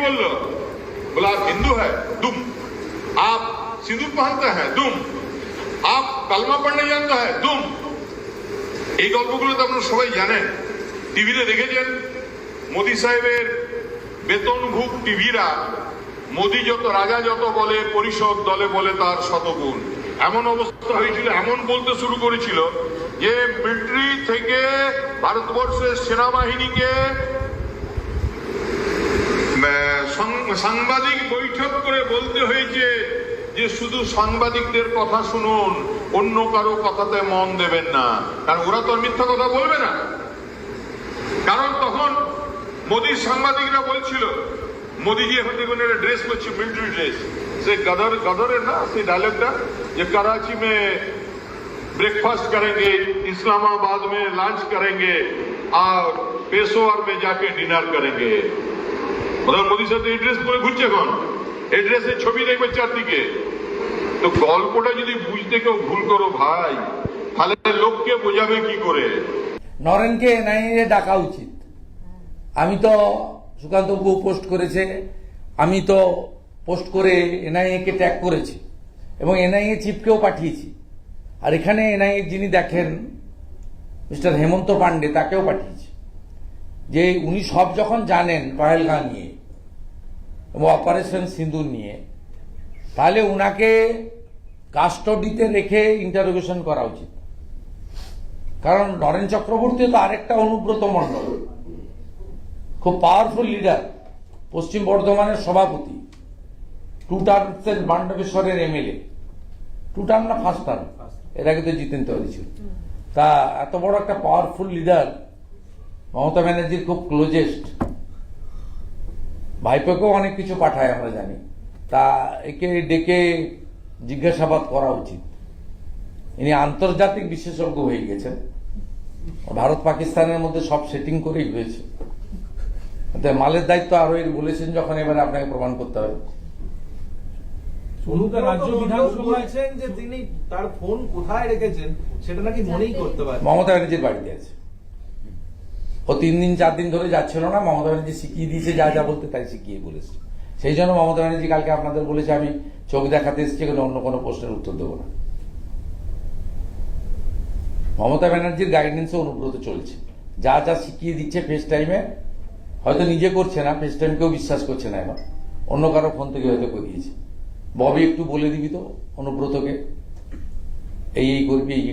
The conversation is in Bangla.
बोल बोला आप हिंदू है दुम आप सिंदूर पहनते हैं दुम आप कलमा पढ़ने जानते हैं दुम এই গল্পগুলো তো আপনারা সবাই জানেন টিভিতে দেখেছেন মোদি সাহেবের বেতনভুক টিভিরা মোদি যত রাজা যত বলে পরিষদ দলে বলে তার শতগুণ এমন অবস্থা হয়েছিল এমন বলতে শুরু করেছিল যে মিলিটারি থেকে ভারতবর্ষের সেনাবাহিনীকে আহ, সাং- সাংবাদিক বৈঠক করে বলতে হয়েছে যে শুধু সাংবাদিকদের কথা শুনুন অন্য কারো কথাতে মন দেবেন না কারণ ওরা তো আর মিথ্যা কথা বলবে না কারণ তখন মোদীর সাংবাদিকরা বলছিল মোদীজি এখন দেখুন একটা ড্রেস করছে মিলিটারি ড্রেস সে গদর গদরের না সেই ডায়লগটা যে कराची में ब्रेकफास्ट करेंगे इस्लामाबाद में लंच करेंगे और पेशोवर में जाके डिनर करेंगे প্রধান মোদী সাহেব এই ড্রেস পরে ঘুরছে এখন। এই ড্রেসের ছবি দেখবে চারদিকে। তো গল্পটা যদি বুঝতে কেউ ভুল করো ভাই, তাহলে লোককে বোঝাবে কি করে? নরেনকে এনআইএ ডাকা উচিত। আমি তো সুকান্ত বাবু পোস্ট করেছে, আমি তো পোস্ট করে এনআইএ কে ট্যাগ করেছি, এবং এনআইএ চিফকেও পাঠিয়েছি। আর এখানে এনআইএ যিনি দেখেন, মিস্টার হেমন্ত পান্ডে তাকেও পাঠিয়েছি। যে উনি সব যখন জানেন পহেলগাঁ নিয়ে এবং অপারেশন সিন্দুর নিয়ে তাহলে উনাকে কাস্টডিতে রেখে ইন্টারোগেশন করা উচিত। কারণ নরেন চক্রবর্তী তো আরেকটা অনুব্রত মণ্ডল খুব পাওয়ারফুল লিডার পশ্চিম বর্ধমানের সভাপতি টু টার্মসের মান্ডবেশ্বরের এমএলএ টু টার্ম না ফার্স্ট টার্ম এর আগে তো জিতেন তৈরি ছিল। তা এত বড় একটা পাওয়ারফুল লিডার মমতা ব্যানার্জির খুব ক্লোজেস্ট ভাইপোকেও অনেক কিছু পাঠায় আমরা জানি। তা একে ডেকে জিজ্ঞাসাবাদ করা উচিত। ইনি আন্তর্জাতিক বিশেষজ্ঞ হয়ে গেছেন। ভারত পাকিস্তানের মধ্যে সব সেটিং করেই হয়েছে। তো মালের দায়িত্ব আরও এর বলেছেন যখন এবারে আপনাকে প্রমাণ করতে হবে। অনুব্রত রাজ্য মণ্ডল বিধানসভায়- যে তিনি তার ফোন কোথায় রেখেছেন সেটা নাকি মনেই করতে পারেন। মমতা ব্যানার্জির বাড়িতে আছে। ও তিন দিন, চার দিন ধরে যাচ্ছিল না। মমতা ব্যানার্জি শিখিয়ে দিয়েছে যা যা বলতে, তাই শিখিয়ে বলেছে। সেই জন্য মমতা ব্যানার্জি কালকে আপনাদের বলেছে, আমি চোখ দেখাতে এসেছি কিন্তু অন্য কোনো প্রশ্নের উত্তর দেবো না। মমতা ব্যানার্জির গাইডেন্সে অনুব্রত চলছে। যা যা শিখিয়ে দিচ্ছে ফেস টাইমে হয়তো নিজে করছে না ফেস টাইম কেউ বিশ্বাস করছে না এখন অন্য কারও ফোন থেকে হয়তো করিয়েছে। ববি, একটু বলে দিবি তো অনুব্রতকে? এই এই করবি, এই